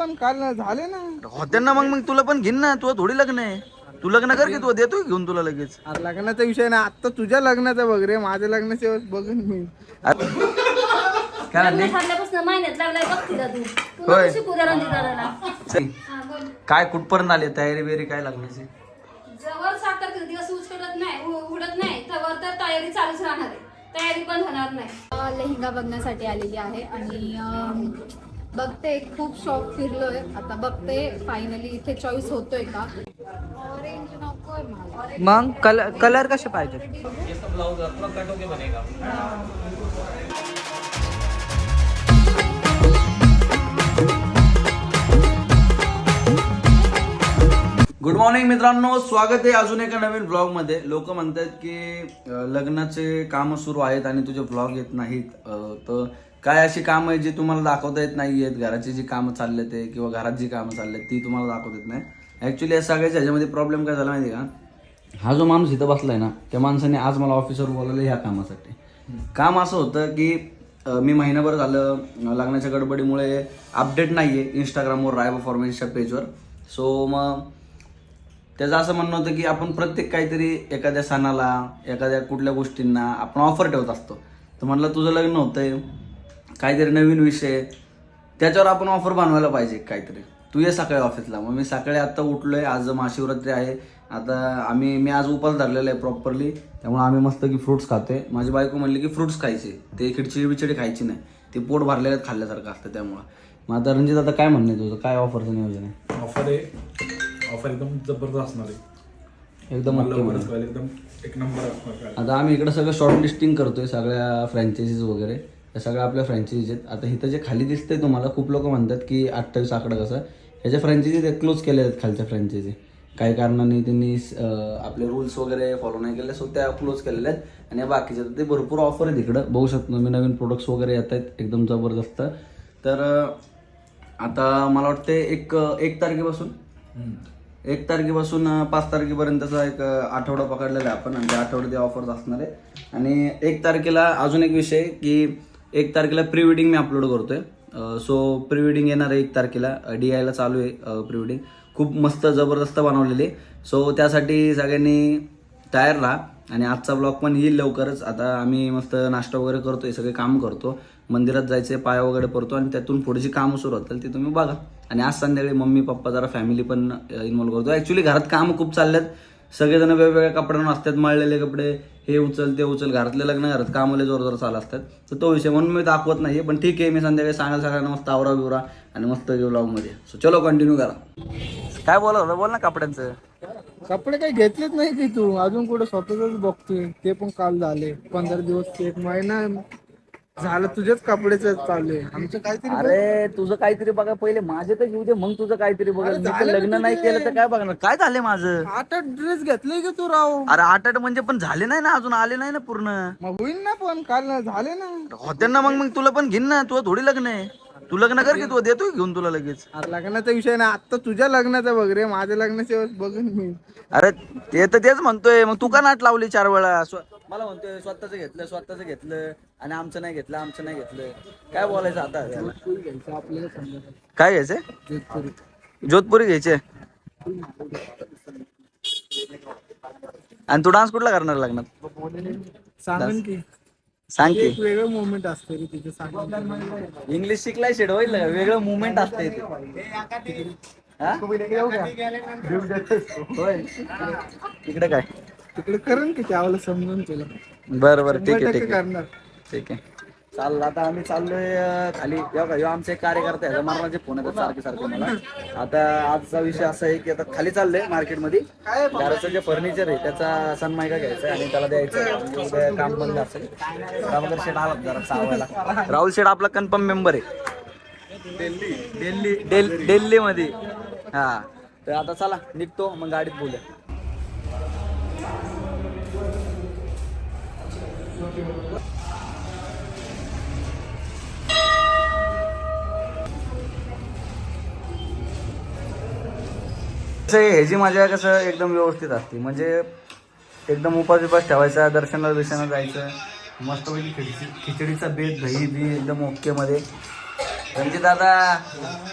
पण काल झाले ना. होते ना मग मग तुला पण घेईन ना तुला थोडी लग्न आहे. तू लग्न कर की तू देतो घेऊन तुला लगेच. अरे लग्नाचा विषय ना आता तुझ्या लग्नाचा बघ रे माझ्या लग्नाच्या वेळेस बघून मी. काय लग्न म्हणली? ठरल्यापासून महिन्यात लागलाय बघ तिला तू. तू होय. नको शिकू द्या रणजित दादाला चल. हा, बोल. काय कुठपर्यंत आले? तयारी बियारी काय लागण्याची? जवळ साखर दिवस उचलत नाही उ- उडत नाही. तवर तर तयारी चालूच राहणार आहे. तयारी पण होणार नाही. अ, लेहंगा बघण्यासाठी आलेली आहे आणि बघते खूप शॉप फिरलोय. आता बघते फायनली इथे चॉईस होतोय का? ऑरेंज नकोय मला. मग कलर कलर कसे पाहिजे? गुड मॉर्निंग मित्रांनो. स्वागत आहे अजून एका नवीन ब्लॉगमध्ये लोक म्हणतात की अं, लग्नाचे काम सुरू आहेत आणि तुझे ब्लॉग येत नाहीत. अं, तर काय अशी कामं आहे जी तुम्हाला दाखवता येत नाही आहेत? घराची जी कामं चालले ते किंवा घरात जी कामं चालले ती तुम्हाला दाखवता येत नाही. ऍक्च्युली या सगळ्याच्या ह्याच्यामध्ये प्रॉब्लेम काय झाला माहिती आहे का? हा जो माणूस इथं बसलाय ना त्या माणसाने आज मला ऑफिसवर बोलवलं ह्या कामासाठी. काम असं होतं की मी महिनाभर झालं लग्नाच्या गडबडीमुळे अपडेट नाही आहे इंस्टाग्रामवर राय परफॉर्मन्सच्या पेजवर सो मग त्याचं असं म्हणणं होतं की आपण प्रत्येक काहीतरी एखाद्या सणाला एखाद्या कुठल्या गोष्टींना आपण ऑफर ठेवत असतो. तर म्हणलं तुझं लग्न होतंय. काहीतरी नवीन विषय. त्याच्यावर आपण ऑफर बनवायला पाहिजे काहीतरी. तू ये सकाळी ऑफिसला मग मी सकाळी आता उठलोय. आज महाशिवरात्री आहे. आता आम्ही मी आज उपास धरलेला आहे प्रॉपरली त्यामुळे आम्ही मस्त की फ्रुट्स खातोय. माझी बायको म्हणली की फ्रुट्स खायचे. ते खिडचिडी बिचडी खायची नाही. ते पोट भरलेलं खाल्ल्यासारखं असतं त्यामुळं. मग आता रणजित आता काय म्हणणं आहे तुझं? काय ऑफरचं नियोजन आहे? ऑफर आहे. ऑफर एकदम जबरदस्त असणार आहे. एकदम एकदम एक नंबर आता आम्ही इकडे सगळं शॉर्ट लिस्टिंग करतोय सगळ्या फ्रँचायझीज वगैरे. त्या सगळ्या आपल्या फ्रँचायझीज आहेत. आता इथं जे खाली दिसतंय तुम्हाला खूप लोक म्हणतात की अठ्ठावीस आकडा कसं ह्याच्या फ्रँचायझी क्लोज केल्या आहेत खालच्या फ्रँचायझी काही कारणाने त्यांनी आपले रूल्स वगैरे फॉलो नाही केले सो त्या क्लोज केलेल्या आहेत. आणि या बाकीच्या ते भरपूर ऑफर आहेत इकडं. बघू शकतो मी नवीन प्रोडक्ट्स वगैरे येत आहेत एकदम जबरदस्त. तर आता मला वाटते एक एक तारखेपासून एक तारखेपासून पाच तारखेपर्यंतचा एक आठवडा पकडलेला आहे आपण. आणि त्या आठवड्यात ऑफर्स असणार आहे आणि एक तारखेला अजून एक विषय की एक तारखेला प्री वेडिंग मी अपलोड करतोय. सो प्री वेडिंग येणार आहे एक तारखेला. डी आयला चालू आहे प्री वेडिंग खूप मस्त जबरदस्त बनवलेली सो त्यासाठी सगळ्यांनी तयार राहा. आणि आजचा ब्लॉग पण येईल लवकरच. आता आम्ही मस्त नाश्ता वगैरे करतो आहे सगळे काम करतो. मंदिरात जायचे पाया वगैरे पडतो. आणि त्यातून पुढची कामं सुरू होतील ती तुम्ही बघा. आणि आज संध्याकाळी मम्मी पप्पा जरा फॅमिली पण इन्व्हॉल्व करतो. ॲक्च्युली घरात कामं खूप चालल्यात. सगळेजण वेगवेगळ्या कपड्यांवर असतात मळलेले कपडे हे उचल ते उचल. घरातले लग्न घरात कामले जोर जोर चालू असतात. तर तो विषय म्हणून मी दाखवत नाही पण ठीक आहे मी संध्याकाळी सांगाल सगळ्यांना मस्त आवरा बिवरा आणि मस्त ब्लॉगमध्ये. सो चलो कंटिन्यू करा. काय बोला बोल ना कपड्यांचं. कपडे काही घेतलेच नाही की तू? अजून कुठे स्वतःच बघतोय. ते पण काल झाले. पंधरा दिवस एक महिना झालं तुझेच कपडेच चालू आहे. आमचं काहीतरी अरे तुझं काहीतरी बघा पहिले. माझे तर घेऊ दे मग तुझं काहीतरी बघा. मी तर लग्न नाही केलं तर काय बघणार? काय झाले माझं? आठ आठ ड्रेस घेतले की तू राव. अरे आठ आठ म्हणजे पण झाले नाही ना अजून आले नाही ना पूर्ण. मग होईल ना पण काल झाले ना. होते ना मग मग तुला पण घेईन ना. तुला थोडी लग्न आहे. तू लग्न कर की तू देतो घेऊन तुला लगेच? अरे लग्नाचा विषय ना आता तुझ्या लग्नाचा बघ रे माझ्या लग्नाच्या बघून मी. अरे ते तर तेच म्हणतोय मग तू का नाट लावली चार वेळा? स्व- मला म्हणतोय स्वतःच घेतलं स्वतःच घेतलं आणि आमचं नाही घेतलं आमचं नाही घेतलं. काय बोलायचं आता त्याला? घ्यायचं आपल्याला समजा काय घ्यायचंय जोधपुरी. घ्यायचे. आणि तू डान्स कुठला करणार लग्नात? सांगून की. सांग की. एक वेगळं मोमेंट असतं रे तिथे सांगून इंग्लिश शिकलाय शेड होईल वेगळं मुवमेंट असते इकडे काय? तिकडे करण की त्यावेळेला समजून तुला. बरं बरं ठीक आहे ठीक आहे. करणार. ठीक आहे. चाललं आता आम्ही चाललोय अं, खाली. ह्यो का, ह्यो आमचे एक कार्यकर्ते आहे मरणाचे फोन येतात सारखे सारखे मला. आता आजचा विषय असा आहे की आता खाली चाललोय मार्केटमध्ये. घराचं जे फर्निचर आहे त्याचा सन्मायका घ्यायचा आहे आणि त्याला द्यायचं आहे. उद्या काम बंद असेल रामगर शेठ आला जरा चावायला राहुल शेठ आपला कन्फर्म मेंबर आहे. दिल्ली. दिल्ली दिल्ली दिल्लीमध्ये. हा. तर आता चला निघतो मग गाडीत बोलूया. कसं ह्याची मजा कसं एकदम व्यवस्थित असते. म्हणजे एकदम उपास उपास ठेवायचा दर्शनाला दर्शनाला जायचं. मस्तपैकी खिचडी खिचडीचा बेत दही बी एकदम ओके मध्ये. रणजित दादा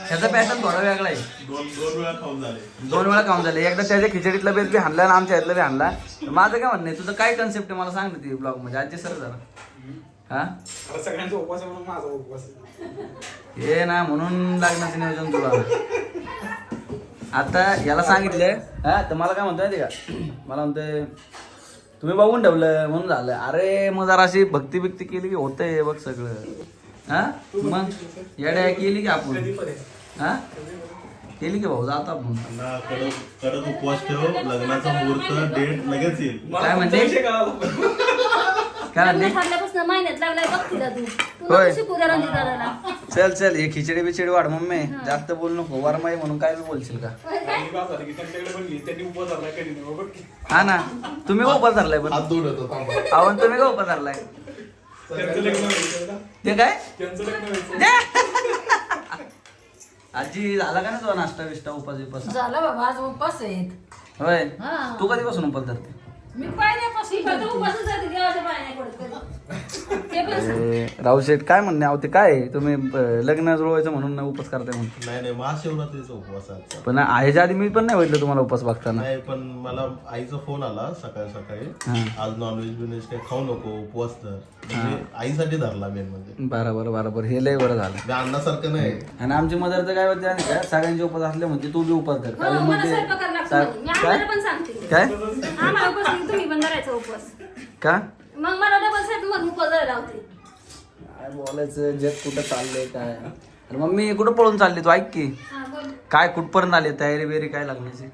ह्याचा पॅटर्न थोडा वेगळा आहे. दोन दोन वेळा खाऊन झाले. दोन वेळा काम झाले. एकदा त्याच्या खिचडीतला बेस बी हाणला आणि आमच्या ह्यातला बी हाणला. तर माझं काय म्हणणं आहे तुझं काय कन्सेप्ट आहे? मला सांग ना ती ब्लॉगमध्ये आजी सर जरा. हा? आता सगळ्यांचा उपवास आहे म्हणून माझा उपवास आहे. हे ना म्हणून लग्नाचं नियोजन तुला. आता याला सांगितलंय. हा तर मला काय म्हणतोय माहिती का? मला म्हणतोय तुम्ही बघून ठेवलं म्हणून झालं. अरे मग जरा अशी भक्ती बिक्ती केली की होतंय बघ सगळं. हा? मग येड्या केली की आपण? हा? केली की भाऊ? जाता आपण. ना कडक कडक उपवास ठेव. लग्नाचा मुहूर्त डेट लगेच येईल. काय म्हणते? काय म्हणते लग्न ठरल्यापासून महिन्यात लागलाय बघ तिला तू. तू होय. नको शिकू त्या रणजित दादाला. चल चल हे खिचडी बिचडी वाढ मम्मी. जास्त बोल नको वारमाई म्हणून काय बी बोलशील का? आणि काय? झालं की त्यांच्याकडे पण गेली त्यांनी उपवास धरला कधी नाही बघ. की. हा ना? तुम्ही का उपास धरलाय पण हात दूर होतो थांबा. अहो तुम्ही का उपास धरलाय? त्यांचं लग्न व्हायचं ना. ते काय? त्यांचं लग्न व्हायचं आजी झाला का ना तुझा नाश्ता बिष्टा उपास बिपास? झालं बाबा आज उपास आहेत. होय. हा. तू कधीपासून उपास धरते? मी पहिल्यापासून जाते देवाच्या पाया सांग. रावशेठ काय म्हणणे? अहो ते काय आहे? तुम्ही अं, लग्न जुळवायचं म्हणून उपास करताय म्हणतो नाही नाही महाशिवरात्रीचा उपवास आहे आजचा. पण ह्याच्या आधी मी पण नाही बघितलं तुम्हाला उपास बघताना. नाही पण मला आईचा फोन आला सकाळी सकाळी. आज नॉनव्हेज बिनव्हेज काही खाऊ नको उपवास धर. म्हणजे आईसाठी धरला मेन म्हणजे. बरोबर बरोबर. हे लय बरं झालं. मी अन्नासारखं नाही. आणि आमची मदर तर काय होते आणि काय सगळ्यांचे उपास असले म्हणजे तू बी उपास धर. हो, कारण म्हणजे स्वयंपाक करायला लागतो सा- म्हणून. मी काय? आम्हाला पण सांगते. काय? आम्हाला उपवास नाही, तुम्ही पण धरायचा उपवास. का? मग मला डबल सेट मग धरायला लावते काय बोलायचं जग कुठं चाललंय काय? अरे मम्मी कुठं पळून चालली तू? ऐक की. हा, बोल. काय कुठपर्यंत आली? तयारी बियारी काय लागण्याची?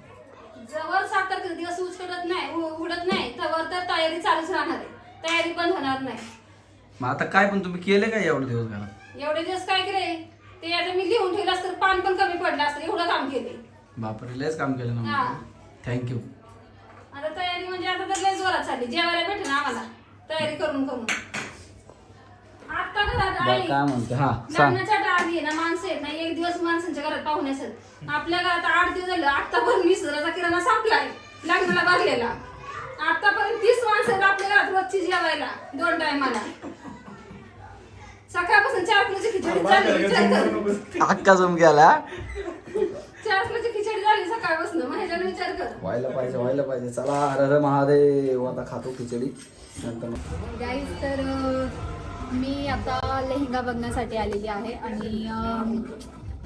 जवळ साखर दिवस उचकडत नाही उ- उडत नाही तवर तर तयारी चालूच राहणार आहे. तयारी पण होणार नाही. मग आता काय पण तुम्ही केले काय एवढे दिवस घरात? एवढे दिवस काय केले? ते आता मी लिहून ठेवलं असतं पान पण कमी पडलं असतं एवढं काम केले. बापरे लयच काम केलं ना हा. थँक्यू आता तयारी म्हणजे आता तर लय जोरात चालली जेवायला भेटेल ना आम्हाला. तयारी करून करून. आता घरात बरं आई. काय म्हणते? हा सांग. लग्नाच्या आधी आहे ना माणसं आहेत ना एक दिवस माणसांच्या घरात पाहुणे असत आपल्या घरात आठ दिवस झालं आतापर्यंत वीस हजाराचा किराणा संपलाय लग्नाला भरलेला आतापर्यंत तीस माणसं आहेत आपल्या घरात रोजची जेवायला दोन टायमाला. सकाळपासून चार किलोची खिचडी झाली विचार कर. अक्का जम गेला. चार किलोची खिचडी झाली सकाळपासून मग ह्याच्याने विचार कर. व्हायला पाहिजे व्हायला पाहिजे. चला हर हर महादेव. आता खातो खिचडी. नंतर मग. गाईज तर अं, मी आता लेहंगा बघण्यासाठी आलेली आहे आणि अं,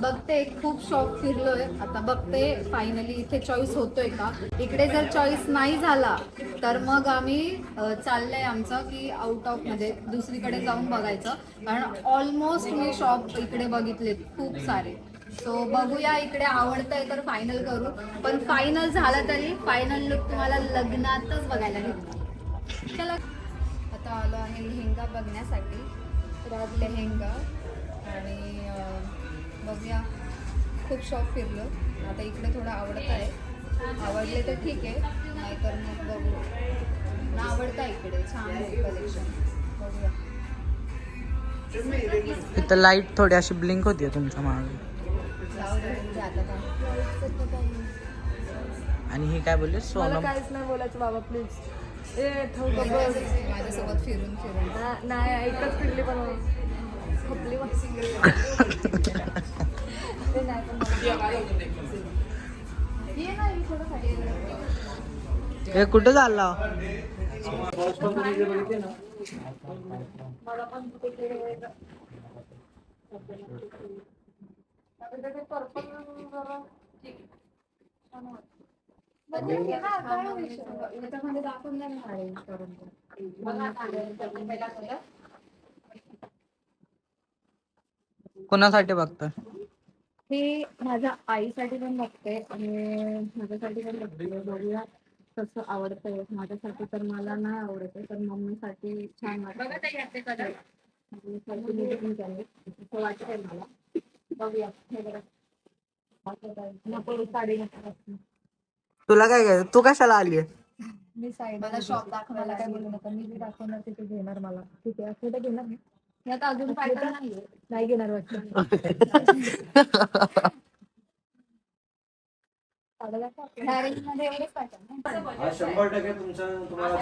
बघते खूप शॉप फिरलोय. आता बघते फायनली इथे चॉईस होतोय का? इकडे जर चॉईस नाही झाला तर मग आम्ही अं, चाललंय आमचं की आउट ऑफ म्हणजे दुसरीकडे जाऊन बघायचं. कारण ऑलमोस्ट मी शॉप इकडे बघितलेत खूप सारे. सो बघूया इकडे आवडतंय तर फायनल करू. पण फायनल झालं तरी फायनल लुक तुम्हाला लग्नातच बघायला भेटणार. चला. आता आलो आहे लेहेंगा बघण्यासाठी. रॉड लेहंगा. आणि बघूया. खूप शॉप फिरलो. आता इकडे थोडं आवडत आहे आवडले तर ठीक आहे. नाहीतर मग बघू. ना आवडतं आहे इकडे. छान आहे कलेक्शन बघूया. इथं लाइट थोडी अशी ब्लिंक होती तुमच्या मागे. आणि हे काय बोलले? सोनम. काहीच नाही बोलायचं बाबा प्लीज ए ठेव बस. माझ्यासोबत फिरून फिरून. ना- नाही एकच फिरली पण खपली ते नाही पण मला- ये ना ये थोडं खाली ये. हे कुठं चालला याच्यामध्ये दाखवून द्या ना साडी करून. कोणासाठी बघतोय? हे माझ्या आईसाठी पण बघते आणि माझ्यासाठी पण बघते. बघूया कसं आवडतंय. माझ्यासाठी तर मला नाही आवडत तर मम्मीसाठी छान वाटतं मम्मीसाठी मी पण केलंय. असं वाटतंय मला. बघूया. नको साडी नको तुला काय काय तू कशाला आली मी साईड मला शॉप दाखवायला काय बोलू नका. मी जे दाखवणार ते ते घेणार मला. ठीक आहे असं तर घेणार नाही मी? आता अजून पाहिजे नाहीये. नाही घेणार वाटतं शंभर टक्के तुमचा तुम्हाला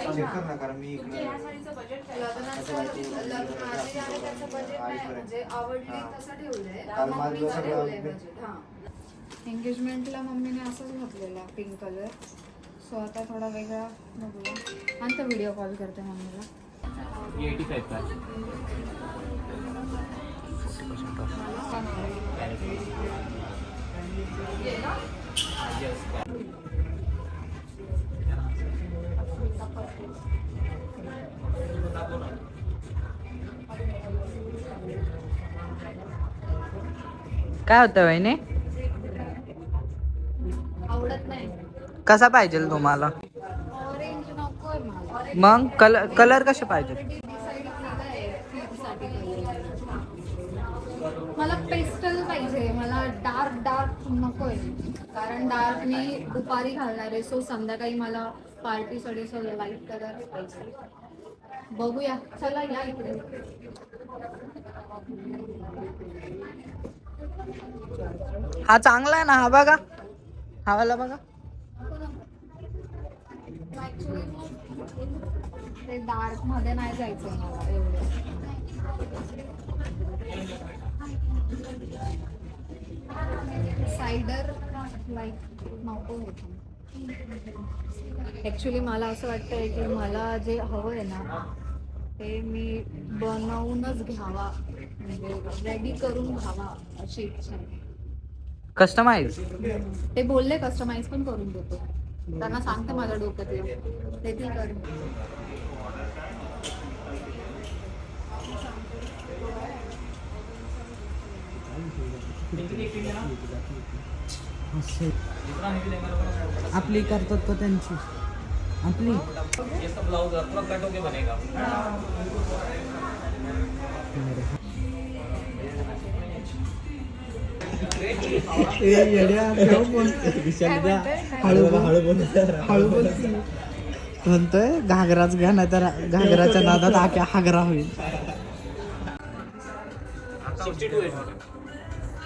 लग्नाचं लग्नाची आणि त्याचं budget नाही, म्हणजे आवडली तसं ठेवलंय. मम्मीचं ठेवलंय budget, हा. एंगेजमेंटला मम्मीने असंच घातलेला पिंक कलर सो आता थोडा वेगळा बघूया. आणि व्हिडिओ कॉल करते मम्मीला. काय होतं वहिनी? कसा पाहिजे तुम्हाला? मग कलर कलर कसे पाहिजे डार्क मी दुपारी घालणार आहे. सो संध्याकाळी मला पार्टीसाठी सो लाइट कलर बघूया. चला या इकडे. हा चांगला आहे ना हा बघा. हा वाला बघा. ते डार्कमध्ये नाही जायचं मला एवढं. सायडर लाईक नको होतं. ॲक्च्युली मला असं वाटतंय की मला जे हवं आहे ना ते मी बनवूनच घ्यावा. म्हणजे रेडी करून घ्यावा अशी इच्छा आहे. कस्टमाइज ते बोलले कस्टमाइज पण करून देतो. त्यांना सांगते माझ्या डोक्यात येऊन देतील करून. आपली करतात तर त्यांची? आपली? म्हणतोय घागराच घ्या नाही तर घागराच्या नादात आख्या हागरा होईल.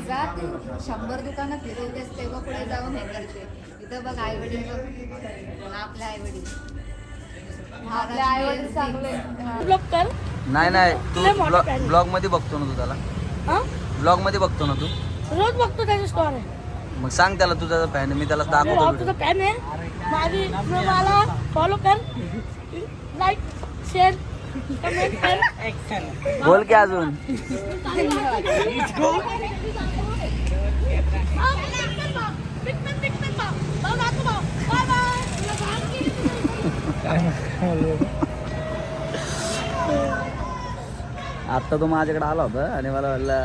जा तू शंभर दुकानं फिरवतेस तेव्हा पुढे जाऊन हे करते. इथं बघ आई वडील बघ. आपले आई वडील नाही नाही. तू. ब्लॉगमध्ये बघतो ना तू त्याला? हा? ब्लॉगमध्ये बघतो ना तू? रोज बघतो त्याची स्टोरी मग सांग त्याला तुझा फॅन मी त्याला दाखवतो. तुझा फॅन आहे. माझी मला फॉलो कर. लाईक शेअर बोल की अजून? आत्ता तो माझ्याकडे आला होता आणि मला म्हणला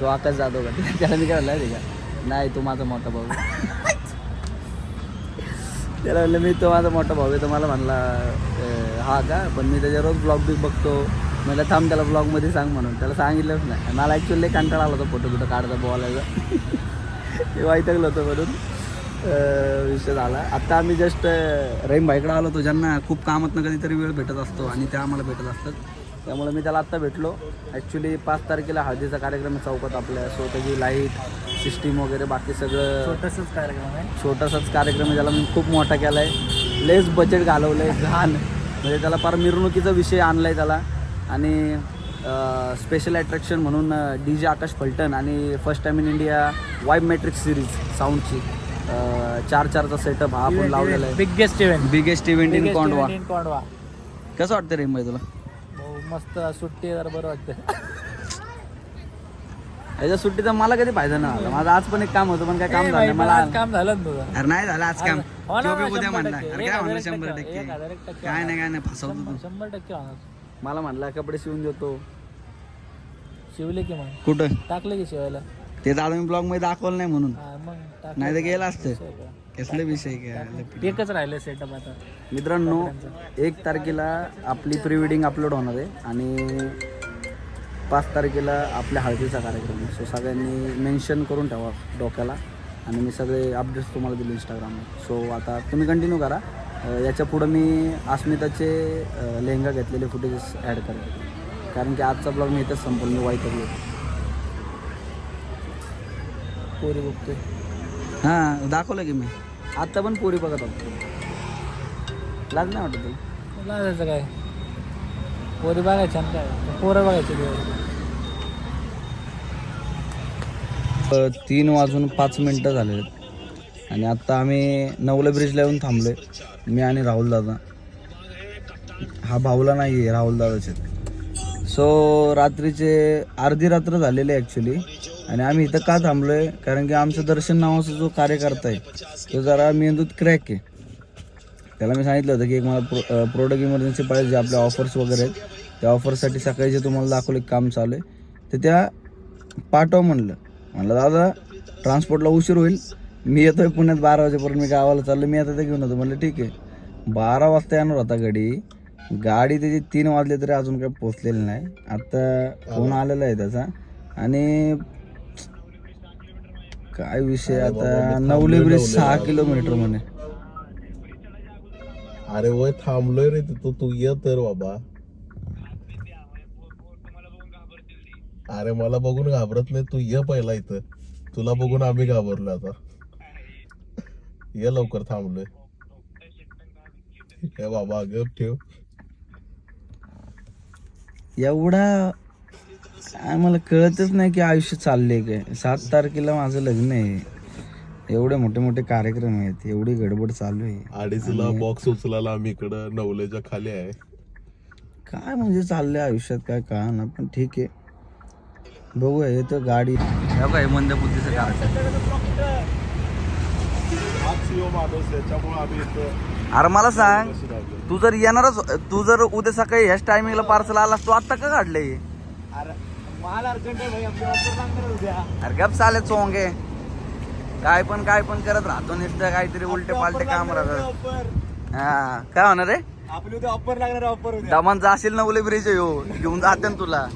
तो आकाश जातो का? त्याला मी काय म्हणलं का? नाही तू माझा मोठा भाऊ. त्याला म्हणलं मी तो माझा मोठा भाऊ आहे तुम्हाला मला म्हणला हा का? पण मी त्याच्या रोज ब्लॉग बी बघतो. म्हटलं थांब त्याला ब्लॉगमध्ये सांग म्हणून. त्याला सांगितलंच नाही. मला ॲक्च्युअली कंटाळा आला होता फोटो बिटो काढता बोलायचा ते वाईटकलं होतं म्हणून. विषय झाला. आत्ता आम्ही जस्ट रहीम भाईकडे आलो होतो ज्यांना खूप कामातनं कधीतरी वेळ भेटत असतो आणि ते आम्हाला भेटत असतात. त्यामुळे मी त्याला आत्ता भेटलो. ॲक्च्युली पाच तारखेला हळदीचा कार्यक्रम चौकात आपल्या सो त्याची लाइट सिस्टीम वगैरे बाकी सगळं छोटासाच कार्यक्रम आहे. छोटासाच कार्यक्रम आहे ज्याला मी खूप मोठा केला आहे लेस बजेट घालवलं आहे घाण. म्हणजे त्याला फार मिरवणुकीचा विषय आणला आहे त्याला. आणि स्पेशल अट्रॅक्शन म्हणून डी जे आकाश फलटण आणि first time in India vibe matrix series साऊंडची चार चारचा सेटअप हा आपण लावलेला आहे. Biggest event biggest event in Kondhwa Kondhwa कसं वाटतं रे भाई तुला? मस्त सुट्टी जरा बरं वाटतं याच्या सुट्टीचा मला कधी फायदा नाही आला माझं आज पण एक काम होतं पण काय काम झालं नाही. मला काम झालं ना तुझं. अरे नाही झालं आज काम. ना, उद्या म्हणणार. अरे काय म्हणलं शंभर टक्के, काय नाही काय नाही फसवतो तू. शंभर टक्के मला म्हणला कपडे शिवून देतो. शिवले की मग? कुठं? टाकले की शिवायला? ते दादा मी ब्लॉगमध्ये दाखवलं नाही म्हणून. नाही तर गेलं असतं. कसले विषय काय एकच राहिलं सेटअप आता. मित्रांनो एक तारखेला आपली प्री वेडिंग अपलोड होणार आहे आणि पाच तारखेला आपल्या हळदीचा कार्यक्रम आहे. सो सगळ्यांनी मेन्शन करून ठेवा डोक्याला आणि मी सगळे अपडेट्स तुम्हाला दिले इंस्टाग्रामवर सो आता तुम्ही कंटिन्यू करा. याच्या पुढं मी अस्मिताचे लेहंगा घेतलेले फुटेजेस ॲड करेन. कारण की आजचा ब्लॉग मी इथंच संपल मी वाईट पोरी बघतोय. हां दाखवलं की मी. आत्ता पण पोरी बघत होतो. लाज नाही वाटत तुला लाजायचं काय? पोरी बघायच्या आणि काय? पोरं बघायचे दिवस अ, तीन वाजून पाच मिनटं झाले आहेत आणि आत्ता आम्ही नवला ब्रिजला येऊन थांबलोय. मी आणि राहुल दादा. हा भाऊला नाही आहे राहुल दादाचे सो रात्रीचे अर्धी रात्र झालेली आहे ॲक्च्युली आणि आम्ही इथं का थांबलोय? कारण की आमचं दर्शन नावाचा जो कार्यकर्ता आहे तो जरा मेंदूत क्रॅक आहे. त्याला मी सांगितलं होतं की एक मला प्रो प्रोडक्ट इमर्जन्सी पाहिजे जे आपल्या ऑफर्स वगैरे आहेत. त्या ऑफरसाठी सकाळी जे तुम्हाला दाखवलं काम चालू आहे. तर त्या पाठव म्हणलं. म्हणलं दादा ट्रान्सपोर्टला उशीर होईल. मी येतो आहे पुण्यात बारा वाजेपर्यंत. मी गावाला चाललो. मी आता ते घेऊन होतो म्हणलं ठीक आहे. बारा वाजता येणार होता गाडी गाडी त्याची तीन वाजले तरी अजून काही पोचलेली नाही. आत्ता फोन आलेला आहे त्याचा. आणि काय विषय आता? नवले ब्रिज सहा किलोमीटर म्हणे. अरे वय थांबलोय रे तिथं. तू ये तर बाबा. अरे मला बघून घाबरत नाही. तू ये पहिला इथं. तुला बघून आम्ही घाबरलो आता. ये लवकर थांबलोय. हे बाबा गप ठेव. एवढा काय मला कळतच नाही की आयुष्य चालले काय. सात तारखेला माझं लग्न आहे. एवढे मोठे मोठे कार्यक्रम आहेत. एवढी गडबड चालू आहे. अडीचला बॉक्स उचलायला आम्ही इकडं नवलेच्या खाली आहे. काय म्हणजे चाललंय आयुष्यात काय कळा ना पण ठीक आहे. बघूया येतं गाडी. काय मंद बुद्धीचं अरे मला सांग तू जर येणारच तू जर उद्या सकाळी ह्याच टायमिंगला पार्सल आलास तू आत्ता का काढले अरे गप चालेल चोंगे. काय पण काय पण करत राहतो नुसतं काहीतरी उलटे पालटे काम राहतात हा काय होणार रे? आपली उद्या ऑफर लागणार ऑफर दमन जाशील ना उले ब्रिज हो घेऊन जाते ना तुला.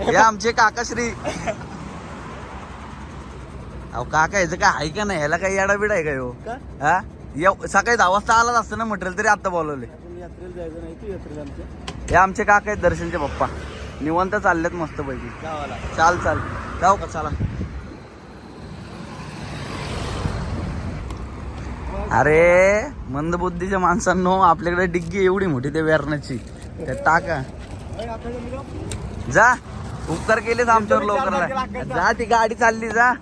हे आमचे काकाश्री. अहो काका याचं काय आहे का नाही? ह्याला काही येडा बिडा आहे का हो? हा? सकाळी दहा वाजता आलाच असतं ना मटेरियल तरी आता बोलवले यात्रेला जायचं नाही तू यात्रेला आमच्या. हे आमचे काका आहेत दर्शनचे पप्पा. निवंत चाललेत मस्त पैकी चाल चाल. जाऊ. का चला. अरे मंदबुद्धीच्या माणसांनो आपल्याकडे डिग्गी एवढी मोठी ते वेरणाची. त्यात टाका. जा उपकार केलेच आमच्यावर लवकर जा ती गाडी चालली जा.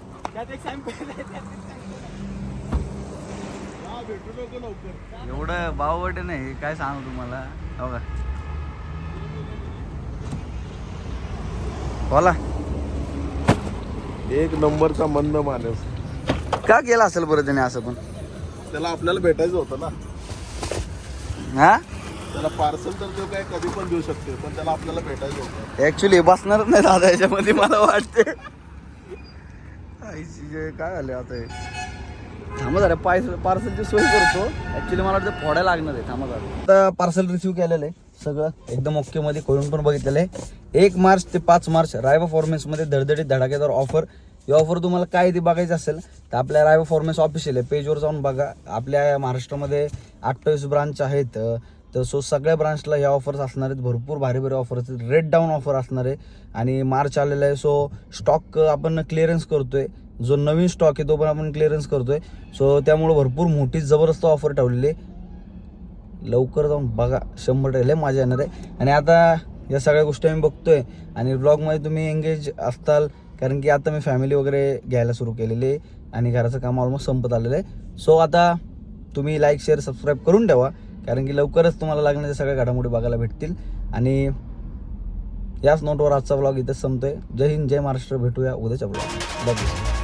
एवढं भाववटे नाही काय सांगू तुम्हाला? हो का? बोला. एक नंबरचा मंद माणूस. का केला असेल बरं त्याने असं पण? त्याला आपल्याला भेटायचं होतं ना. हा? त्याला पार्सल तर तो काय कधी पण देऊ शकते पण त्याला आपल्याला भेटायचं होतं. ऍक्च्युली बसणारच नाही दादा याच्यामध्ये मला वाटते आईची काय झाले आता हे? थांबा जरा पाय पार्सलची सोय करतो. ऍक्च्युली मला वाटतं फोड्या लागणार आहे थांबा जरा. आता पार्सल रिसिव्ह केलेलं आहे सगळं एकदम ओके मध्ये करून पण बघितलेलं आहे. एक मार्च ते पाच मार्च रायबा फॉर्मेन्समध्ये धडधडीत धडाकेदार ऑफर ही ऑफर तुम्हाला काय ती बघायची असेल तर आपल्या रायबा फॉर्मेन्स ऑफिशियल आहे. पेजवर जाऊन बघा. आपल्या महाराष्ट्रामध्ये अठ्ठावीस ब्रांच आहेत. तर सो सगळ्या ब्रांचला ह्या ऑफर्स असणार आहेत. भरपूर भारी भारी ऑफर्स आहेत. रेट डाऊन ऑफर असणार आहे. आणि मार्च आलेला आहे सो स्टॉक आपण क्लिअरन्स करतोय. जो नवीन स्टॉक आहे तो पण आपण क्लिअरन्स करतोय. सो त्यामुळे भरपूर मोठी जबरदस्त ऑफर ठेवलेली आहे. लवकर जाऊन बघा. शंभर टक्के माझ्या मजा येणार आहे. आणि आता या सगळ्या गोष्टी आम्ही बघतोय. आणि ब्लॉगमध्ये तुम्ही एंगेज असताल कारण की आता मी फॅमिली वगैरे घ्यायला सुरू केलेली आहे. आणि घराचं काम ऑलमोस्ट संपत आलेलं आहे. सो आता तुम्ही लाईक शेअर सबस्क्राईब करून ठेवा. कारण की लवकरच तुम्हाला लागणारे सगळ्या घडामोडी बघायला भेटतील. आणि याच नोटवर आजचा ब्लॉग इथेच संपतोय. जय हिंद जय महाराष्ट्र. भेटूया उद्याच्या ब्लॉग बघू.